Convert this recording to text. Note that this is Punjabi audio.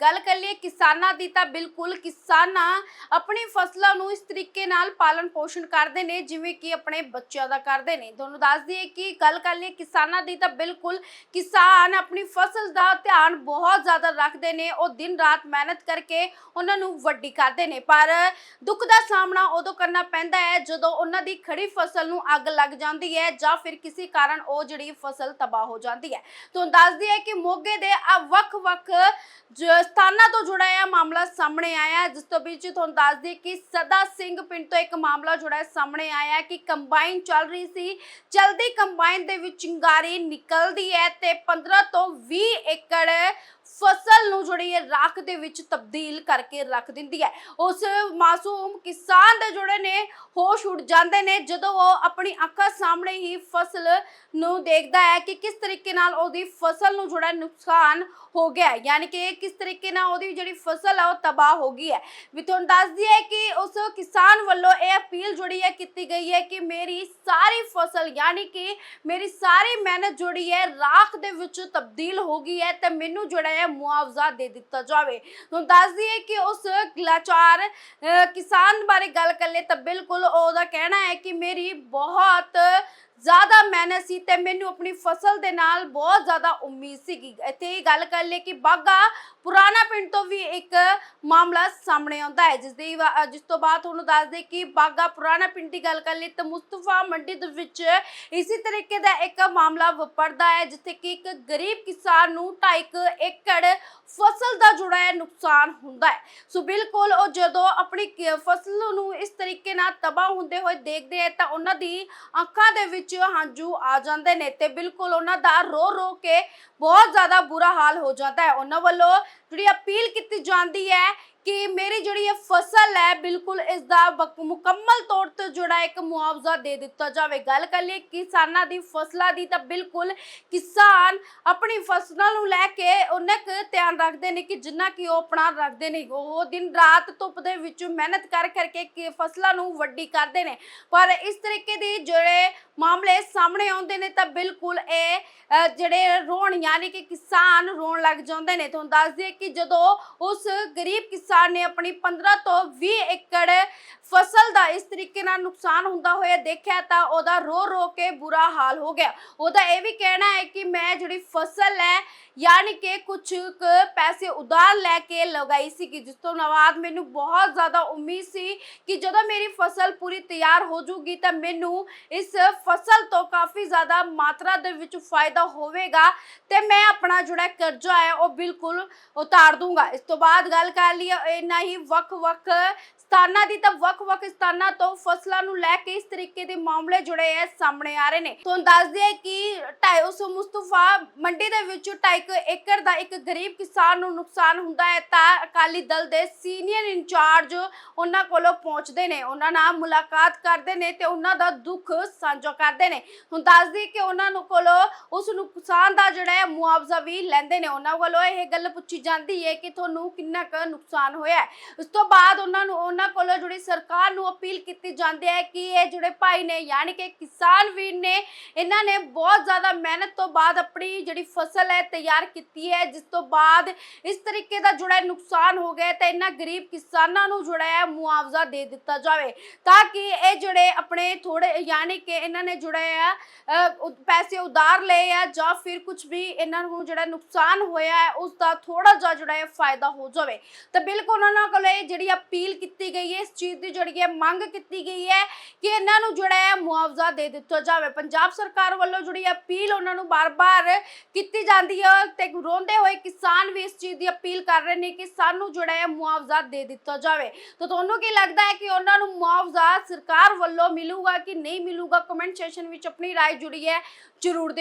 ਗੱਲ ਕਰ ਲਈਏ ਕਿਸਾਨਾਂ ਦੀ ਤਾਂ ਬਿਲਕੁਲ ਕਿਸਾਨਾਂ ਆਪਣੀ ਫਸਲਾਂ ਨੂੰ ਇਸ ਤਰੀਕੇ ਨਾਲ ਪਾਲਣ ਪੋਸ਼ਣ ਕਰਦੇ ਨੇ, ਜਿਵੇਂ ਕਿ ਆਪਣੇ ਬੱਚਿਆਂ ਦਾ ਕਰਦੇ ਨੇ। ਤੁਹਾਨੂੰ ਦੱਸ ਦਈਏ ਕਿ ਗੱਲ ਕਰ ਲਈਏ ਕਿਸਾਨਾਂ ਦੀ ਤਾਂ ਬਿਲਕੁਲ ਕਿਸਾਨ ਆਪਣੀ ਫਸਲ ਦਾ ਧਿਆਨ ਬਹੁਤ ਜ਼ਿਆਦਾ ਰੱਖਦੇ ਨੇ। ਉਹ ਦਿਨ ਰਾਤ ਮਿਹਨਤ ਕਰਕੇ ਉਹਨਾਂ ਨੂੰ ਵੱਡੀ ਕਰਦੇ ਨੇ। ਪਰ ਦੁੱਖ ਦਾ ਸਾਹਮਣਾ ਉਦੋਂ ਕਰਨਾ ਪੈਂਦਾ ਹੈ ਜਦੋਂ ਉਹਨਾਂ ਦੀ ਖੜੀ ਫਸਲ ਨੂੰ ਅੱਗ ਲੱਗ ਜਾਂਦੀ ਹੈ ਜਾਂ ਫਿਰ ਕਿਸੇ ਕਾਰਨ ਉਹ ਜਿਹੜੀ ਫਸਲ ਤਬਾਹ ਹੋ ਜਾਂਦੀ ਹੈ। ਤੁਹਾਨੂੰ ਦੱਸਦੀ ਹੈ ਕਿ ਮੋਗੇ ਦੇ ਆ ਵੱਖ-ਵੱਖ ਜ- ਸਥਾਨਾਂ ਤੋਂ ਜੁੜਾ ਇਹ ਮਾਮਲਾ ਸਾਹਮਣੇ ਆਇਆ ਹੈ, ਜਿਸ ਤੋਂ ਵਿੱਚ ਤੁਹਾਨੂੰ ਦੱਸ ਦਈਏ ਕਿ ਸਦਾ ਸਿੰਘ ਪਿੰਡ ਤੋਂ ਇੱਕ ਮਾਮਲਾ ਜੁੜਾ ਸਾਹਮਣੇ ਆਇਆ ਕਿ ਕੰਬਾਈਨ ਚੱਲ ਰਹੀ ਸੀ। ਚਲਦੀ ਕੰਬਾਈਨ ਦੇ ਵਿੱਚ ਚਿੰਗਾਰੀ ਨਿਕਲਦੀ ਹੈ ਤੇ 15 ਤੋਂ 20 ਏਕੜ ਫਸਲ ਨੂੰ ਜਿਹੜੀ ਹੈ ਰਾਖ ਦੇ ਵਿੱਚ ਤਬਦੀਲ ਕਰਕੇ ਰੱਖ ਦਿੰਦੀ ਹੈ। ਉਸ ਮਾਸੂਮ ਕਿਸਾਨ ਦੇ ਜਿਹੜੇ ਨੇ, ਹੋਸ਼ ਉੱਡ ਜਾਂਦੇ ਨੇ ਜਦੋਂ ਉਹ ਆਪਣੀ ਅੱਖਾਂ ਸਾਹਮਣੇ ਹੀ ਫਸਲ ਨੂੰ ਦੇਖਦਾ ਹੈ ਕਿ ਕਿਸ ਤਰੀਕੇ ਨਾਲ ਉਹਦੀ ਫਸਲ ਨੂੰ ਜਿਹੜਾ ਨੁਕਸਾਨ ਹੋ ਗਿਆ ਹੈ। ਯਾਨੀ ਕਿ ਕਿਸ ਤਰੀਕੇ ਨਾਲ ਉਹਦੀ ਜਿਹੜੀ ਫਸਲ ਹੈ ਉਹ ਤਬਾਹ ਹੋ ਗਈ ਹੈ। ਵੀ ਤੁਹਾਨੂੰ ਦੱਸਦੀ ਹੈ ਕਿ ਉਸ ਕਿਸਾਨ ਵੱਲੋਂ ਇਹ ਅਪੀਲ ਜਿਹੜੀ ਹੈ ਕੀਤੀ ਗਈ ਹੈ ਕਿ ਮੇਰੀ ਸਾਰੀ ਫਸਲ, ਯਾਨੀ ਕਿ ਮੇਰੀ ਸਾਰੀ ਮਿਹਨਤ ਜਿਹੜੀ ਹੈ, ਰਾਖ ਦੇ ਵਿੱਚ ਤਬਦੀਲ ਹੋ ਗਈ ਹੈ ਤੇ ਮੈਨੂੰ ਜਿਹੜਾ ਹੈ ਮੁਆਵਜ਼ਾ ਦੇ ਦਿੱਤਾ ਜਾਵੇ। ਹੁਣ ਦੱਸਦੀ ਹੈ ਕਿ ਉਸ ਲਾਚਾਰ ਕਿਸਾਨ ਬਾਰੇ ਗੱਲ ਕਰ ਲੈ ਤਾਂ ਬਿਲਕੁਲ ਉਹਦਾ ਕਹਿਣਾ ਹੈ ਕਿ ਮੇਰੀ ਬਹੁਤ ਜ਼ਿਆਦਾ ਸੀ ਤੇ ਮੈਨੂੰ ਆਪਣੀ ਫਸਲ ਦੇ ਨਾਲ ਬਹੁਤ ਜ਼ਿਆਦਾ ਉਮੀਦ ਸੀਗੀ। ਇੱਥੇ ਇਹ ਗੱਲ ਕਰ ਲੈ ਕਿ ਬਾਗਾ ਪੁਰਾਣਾ ਪਿੰਡ ਤੋਂ ਵੀ ਇੱਕ ਮਾਮਲਾ ਸਾਹਮਣੇ ਆਉਂਦਾ ਹੈ, ਜਿਸ ਦੀ ਜਿਸ ਤੋਂ ਬਾਅਦ ਤੁਹਾਨੂੰ ਦੱਸ ਦੇ ਕਿ ਬਾਗਾ ਪੁਰਾਣਾ ਪਿੰਡ ਦੀ ਗੱਲ ਕਰ ਲਈ ਤਾਂ ਮੁਸਤਫਾ ਮੰਡੀ ਦੇ ਵਿੱਚ ਇਸੇ ਤਰੀਕੇ ਦਾ ਇੱਕ ਮਾਮਲਾ ਵਾਪਰਦਾ ਹੈ, ਜਿੱਥੇ ਕਿ ਇੱਕ ਗਰੀਬ ਕਿਸਾਨ ਨੂੰ 2.5 ਏਕੜ ਫਸਲ ਦਾ ਜੁੜਾ ਹੈ ਨੁਕਸਾਨ ਹੁੰਦਾ ਹੈ। ਸੋ ਬਿਲਕੁਲ ਉਹ ਜਦੋਂ ਆਪਣੀ ਫਸਲ ਨੂੰ ਇਸ ਤਰੀਕੇ ਨਾਲ ਤਬਾਹ ਹੁੰਦੇ ਹੋਏ ਦੇਖਦੇ ਹੈ ਤਾਂ ਉਹਨਾਂ ਦੀ ਅੱਖਾਂ ਦੇ ਵਿੱਚ ਹੰਝੂ ਆ ਜਾਂਦੇ ਨੇ ਤੇ ਬਿਲਕੁਲ ਉਹਨਾਂ ਦਾ ਰੋ ਰੋ ਕੇ ਬਹੁਤ ਜ਼ਿਆਦਾ ਬੁਰਾ ਹਾਲ ਹੋ ਜਾਂਦਾ ਹੈ। ਉਹਨਾਂ ਵੱਲੋਂ ਜਿਹੜੀ ਅਪੀਲ ਕੀਤੀ ਜਾਂਦੀ ਹੈ ਕਿ ਮੇਰੀ ਜਿਹੜੀ ਇਹ ਫਸਲ ਹੈ, ਬਿਲਕੁਲ ਇਸ ਦਾ ਮੁਕੰਮਲ ਤੌਰ ਤੇ ਜਿਹੜਾ ਇੱਕ ਮੁਆਵਜ਼ਾ ਦੇ ਦਿੱਤਾ ਜਾਵੇ। ਗੱਲ ਕਰ ਲਈ ਕਿਸਾਨਾਂ ਦੀ ਫਸਲਾਂ ਦੀ, ਤਾਂ ਬਿਲਕੁਲ ਕਿਸਾਨ ਆਪਣੀ ਫਸਲਾਂ ਨੂੰ ਲੈ ਕੇ ਉਹਨਾਂ ਕੁ ਧਿਆਨ ਰੱਖਦੇ ਨੇ ਕਿ ਜਿੰਨਾ ਕਿ ਉਹ ਆਪਣਾ ਰੱਖਦੇ ਨੇ। ਉਹ ਦਿਨ ਰਾਤ ਧੁੱਪ ਦੇ ਵਿੱਚ ਮਿਹਨਤ ਕਰ ਕਰਕੇ ਕਿ ਫਸਲਾਂ ਨੂੰ ਵੱਡੀ ਕਰਦੇ ਨੇ। ਪਰ ਇਸ ਤਰੀਕੇ ਦੇ ਜਿਹੜੇ ਮਾਮਲੇ ਸਾਹਮਣੇ ਆਉਂਦੇ ਨੇ, ਤਾਂ ਬਿਲਕੁਲ ਇਹ ਜਿਹੜੇ ਰੋਣ, ਯਾਨੀ ਕਿ ਕਿਸਾਨ ਰੋਣ ਲੱਗ ਜਾਂਦੇ ਨੇ। ਤੁਹਾਨੂੰ ਦੱਸ ਦਈਏ ਕਿ ਜਦੋਂ ਉਸ ਗਰੀਬ ਕਿਸਾਨ ਨੇ ਆਪਣੀ 15 ਤੋਂ 20 ਏਕੜ ਫਸਲ ਦਾ ਇਸ ਤਰੀਕੇ ਨਾਲ ਨੁਕਸਾਨ ਹੁੰਦਾ ਹੋਇਆ ਦੇਖਿਆ ਤਾਂ ਉਹਦਾ ਰੋ ਰੋ ਕੇ ਬੁਰਾ ਹਾਲ ਹੋ ਗਿਆ। ਉਹਦਾ ਇਹ ਵੀ ਕਹਿਣਾ ਹੈ ਕਿ ਮੈਂ ਜਿਹੜੀ ਫਸਲ ਹੈ, ਯਾਨੀ ਕਿ ਕੁਝ ਪੈਸੇ ਉਧਾਰ ਲੈ ਕੇ ਲਗਾਈ ਸੀ ਕਿ ਜਿਸ ਤੋਂ ਬਾਅਦ ਮੈਨੂੰ ਬਹੁਤ ਜ਼ਿਆਦਾ ਉਮੀਦ ਸੀ ਕਿ ਜਦੋਂ ਮੇਰੀ ਫਸਲ ਪੂਰੀ ਤਿਆਰ ਹੋ ਜੂਗੀ ਤਾਂ ਮੈਨੂੰ ਇਸ ਫਸਲ ਤੋਂ ਕਾਫੀ ਜ਼ਿਆਦਾ ਮਾਤਰਾ ਦੇ ਵਿੱਚ ਫਾਇਦਾ ਹੋਵੇਗਾ ਤੇ ਮੈਂ ਆਪਣਾ ਜਿਹੜਾ ਕਰਜ਼ਾ ਹੈ ਉਹ ਬਿਲਕੁਲ ਉਤਾਰ ਦੂੰਗਾ। ਇਸ ਤੋਂ ਬਾਅਦ ਗੱਲ ਕਰ ਲਈ ਇਹਨਾਂ ਹੀ ਵੱਖ-ਵੱਖ ਸਥਾਨਾਂ ਦੀ ਤਾਂ ਵੱਖ-ਵੱਖ ਸਥਾਨਾਂ ਤੋਂ ਫਸਲਾਂ ਨੂੰ ਲੈ ਕੇ ਇਸ ਤਰੀਕੇ ਦੇ ਮਾਮਲੇ ਜੁੜੇ ਐ ਸਾਹਮਣੇ ਆ ਰਹੇ ਨੇ। ਤੁਹਾਨੂੰ ਦੱਸ ਦਈਏ ਕਿ ਢਾਈ ਮੁਸਤਫਾ ਮੰਡੀ ਦੇ ਵਿੱਚ 2.5 ਏਕੜ ਦਾ ਇੱਕ ਗਰੀਬ ਕਿਸਾਨ ਨੂੰ ਨੁਕਸਾਨ ਹੁੰਦਾ ਹੈ ਤਾਂ ਅਕਾਲੀ ਦਲ ਦੇ ਸੀਨੀਅਰ ਇੰਚਾਰਜ ਉਹਨਾਂ ਕੋਲੋਂ ਪਹੁੰਚਦੇ ਨੇ। ਉਹਨਾਂ ਨਾਲ ਮੁਲਾਕਾਤ ਕਰਦੇ ਨੇ ਤੇ ਉਹਨਾਂ ਦਾ ਦੁੱਖ ਸਾਂਝਾ ਕਰਦੇ ਨੇ। ਹੁਣ ਦੱਸ ਦਈਏ ਕਿ ਉਹਨਾਂ ਨੂੰ ਕੋਲੋਂ ਉਸ ਨੁਕਸਾਨ ਦਾ ਜਿਹੜਾ ਹੈ ਮੁਆਵਜ਼ਾ ਵੀ ਲੈਂਦੇ ਨੇ। ਉਹਨਾਂ ਵੱਲੋਂ ਇਹ ਗੱਲ ਪੁੱਛੀ ਜਾਂਦੀ ਹੈ ਕਿ ਤੁਹਾਨੂੰ ਕਿੰਨਾ ਕੁ ਨੁਕਸਾਨ ਹੋਇਆ ਹੈ। ਉਸ ਤੋਂ ਬਾਅਦ ਉਹਨਾਂ ਨੂੰ, ਉਹਨਾਂ ਕੋਲੋਂ ਜਿਹੜੀ ਸਰਕਾਰ ਨੂੰ ਅਪੀਲ ਕੀਤੀ ਜਾਂਦੀ ਹੈ ਕਿ ਇਹ ਜਿਹੜੇ ਭਾਈ ਨੇ ਯਾਨੀ ਕਿ ਕਿਸਾਨ ਵੀਰ ਨੇ, ਇਹਨਾਂ ਨੇ ਬਹੁਤ ਜ਼ਿਆਦਾ ਮਿਹਨਤ ਤੋਂ ਬਾਅਦ ਆਪਣੀ ਜਿਹੜੀ ਫਸਲ ਹੈ ਤਿਆਰ ਕੀਤੀ ਹੈ, ਜਿਸ ਤੋਂ ਬਾਅਦ ਇਸ ਤਰੀਕੇ ਦਾ ਜਿਹੜਾ ਨੁਕਸਾਨ ਹੋ ਗਿਆ ਤਾਂ ਇਹਨਾਂ ਗਰੀਬ ਕਿਸਾਨਾਂ ਨੂੰ ਜਿਹੜਾ ਹੈ ਮੁਆਵਜ਼ਾ ਦੇ ਦਿੱਤਾ ਜਾਵੇ। ਤਾਂ ਕਿ ਇਹ ਜਿਹੜੇ ਆਪਣੇ ਥੋੜੇ ਯਾਨੀ ਕਿ ਇਹਨਾਂ ਨੇ ਜਿਹੜਾ ਆ ਪੈਸੇ ਉਧਾਰ ਲਏ ਆ ਜਾਂ ਫਿਰ ਕੁਝ ਵੀ ਇਹਨਾਂ ਨੂੰ ਜਿਹੜਾ ਨੁਕਸਾਨ ਹੋਇਆ ਹੈ, ਉਸ ਦਾ ਥੋੜਾ ਜਿਹਾ ਜਿਹੜਾ ਹੈ ਫਾਇਦਾ ਹੋ ਜਾਵੇ। ਤਾਂ ਬਿਲਕੁਲ ਉਹਨਾਂ ਕੋਲ ਇਹ ਜਿਹੜੀ ਅਪੀਲ ਕੀਤੀ ਗਈ ਹੈ ਇਸ ਚੀਜ਼ ਦੀ ਜਿਹੜੀ ਹੈ ਮੰਗ ਕੀਤੀ ਗਈ ਹੈ ਕਿ ਇਹਨਾਂ ਨੂੰ ਜਿਹੜਾ ਹੈ ਮੁਆਵਜ਼ਾ ਦੇ ਦਿੱਤਾ ਜਾਵੇ ਪੰਜਾਬ ਸਰਕਾਰ ਵੱਲੋਂ ਜਿਹੜੀ ਅਪੀਲ ਉਹਨਾਂ ਨੂੰ ਬਾਰ-ਬਾਰ ਕੀਤੀ ਜਾਂਦੀ ਹੈ ਤੇ ਰੋਂਦੇ ਹੋਏ ਕਿਸਾਨ ਵੀ ਇਸ ਚੀਜ਼ ਦੀ ਅਪੀਲ ਕਰ ਰਹੇ ਨੇ ਕਿ ਸਾਨੂੰ ਜਿਹੜਾ ਹੈ ਮੁਆਵਜ਼ਾ ਦੇ ਦਿੱਤਾ ਜਾਵੇ ਤਾਂ ਤੁਹਾਨੂੰ ਕੀ ਲੱਗਦਾ ਹੈ ਕਿ ਉਹਨਾਂ ਨੂੰ ਮੁਆਵਜ਼ਾ ਸਰਕਾਰ ਵੱਲੋਂ ਮਿਲੂਗਾ ਕਿ ਨਹੀਂ ਮਿਲੂਗਾ ਕਮੈਂਟ ਸੈਸ਼ਨ ਵਿੱਚ ਆਪਣੀ رائے ਜੁੜੀ ਹੈ ਜ਼ਰੂਰ ਦਿਓ